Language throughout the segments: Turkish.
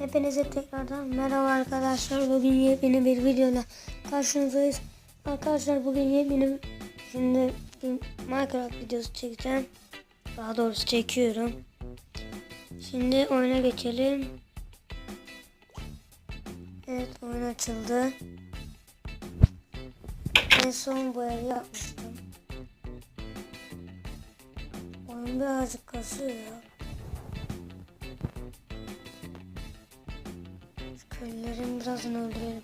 Hepinize tekrardan merhaba arkadaşlar. Bugün yepyeni bir videoyla karşınızdayız. Arkadaşlar bugün yepyeni şimdi Minecraft videosu çekeceğim. Daha doğrusu çekiyorum. Şimdi oyuna geçelim. Evet oyun açıldı. En son bu evi yapmıştım. Oyun birazcık kasıyor ya. Şu köylülerin birazını öldürelim.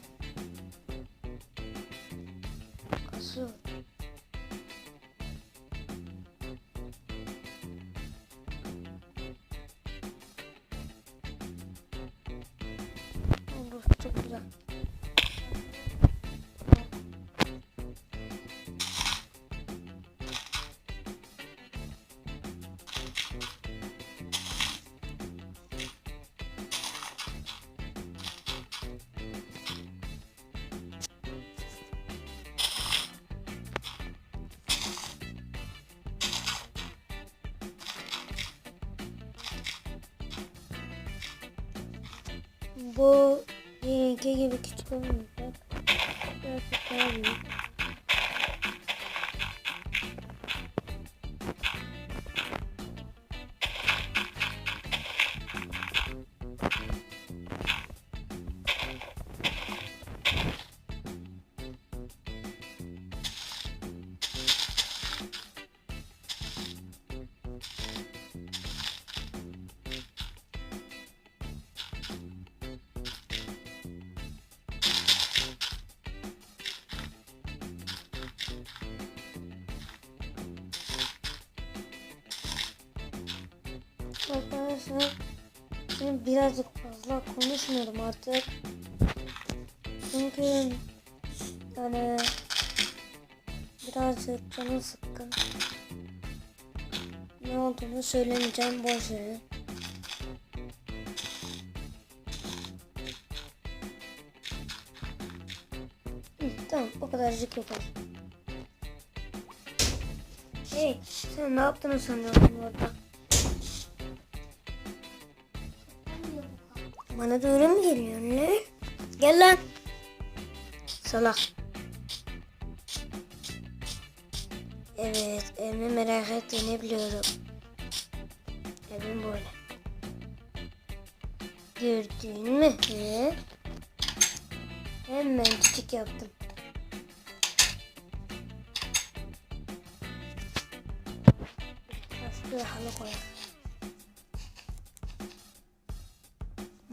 Bu diğerinki gibi küçük olmayacak. Birazcık daha büyük. Arkadaşlar şimdi birazcık fazla konuşmuyorum artık. Çünkü yani birazcık canım sıkkın. Ne olduğunu söylemeyeceğim boş. Hı, Tamam o kadarcık yeter. Hey sen ne yaptığını sanıyorsun orada? Bana da öyle mi geliyor ne? Gel lan. Salak. Evet, evimi merak ettiğini biliyorum. Evim böyle. Gördün mü? He? Hemen küçük yaptım. Başka halı koyalım.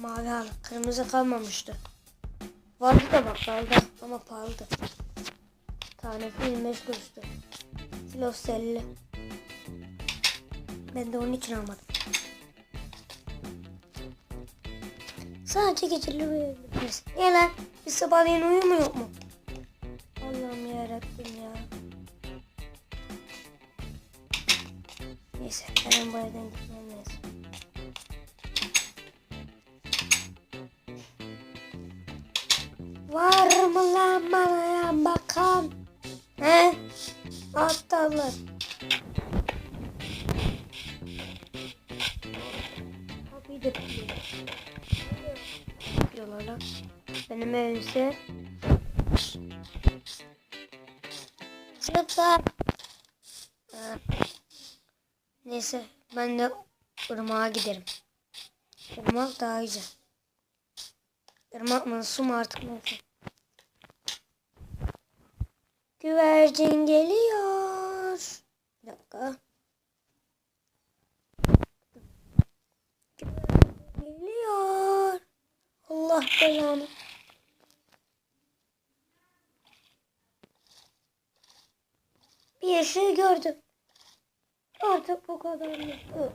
Mavi halı. Kırmızı kalmamıştı. Vardı da bak kaldı ama pahalıdı. Tanesi 25 kuruştu. Kilosu 50. Ben de onun için almadım. Sadece geceleri uyuyabiliriz. Niye lan? Biz sabahleyin uyumuyor mu? Allah'ım yarabbim ya. Neyse hemen bu evden gitmem Var mı lan bana bakan? He? Aptallar. Kapıyı. Yapıyorlar lan. Benim evimse. Çıkar. Ha. Neyse ben de ırmağa giderim. Irmak daha güzel. Irmak mı su mu artık neyse. Güvercin geliyor. Bir dakika. Güvercin geliyor. Allah belanı. Bir şey gördüm. Artık bu kadar mı?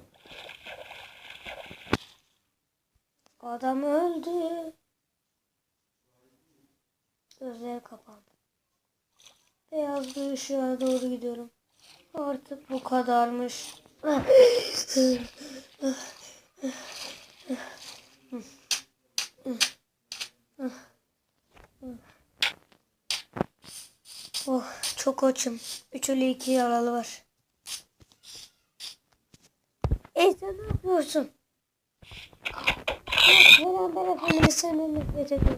Adam öldü. Gözleri kapandı. Beyaz bir ışığa doğru gidiyorum. Artık bu kadarmış. Oh çok açım. Üç ölü iki yaralı var. E sen ne yapıyorsun? Peygamber Efendimiz senden nefret ediyor.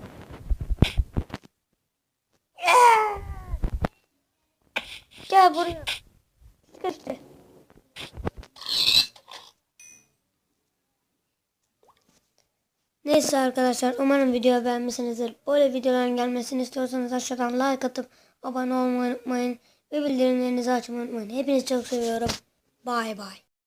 Gel buraya. Sıkıştı. Neyse arkadaşlar umarım video beğenmişsinizdir. Böyle videoların gelmesini istiyorsanız aşağıdan like atıp abone olmayı unutmayın. Ve bildirimlerinizi açmayı unutmayın. Hepinizi çok seviyorum. Bay bay.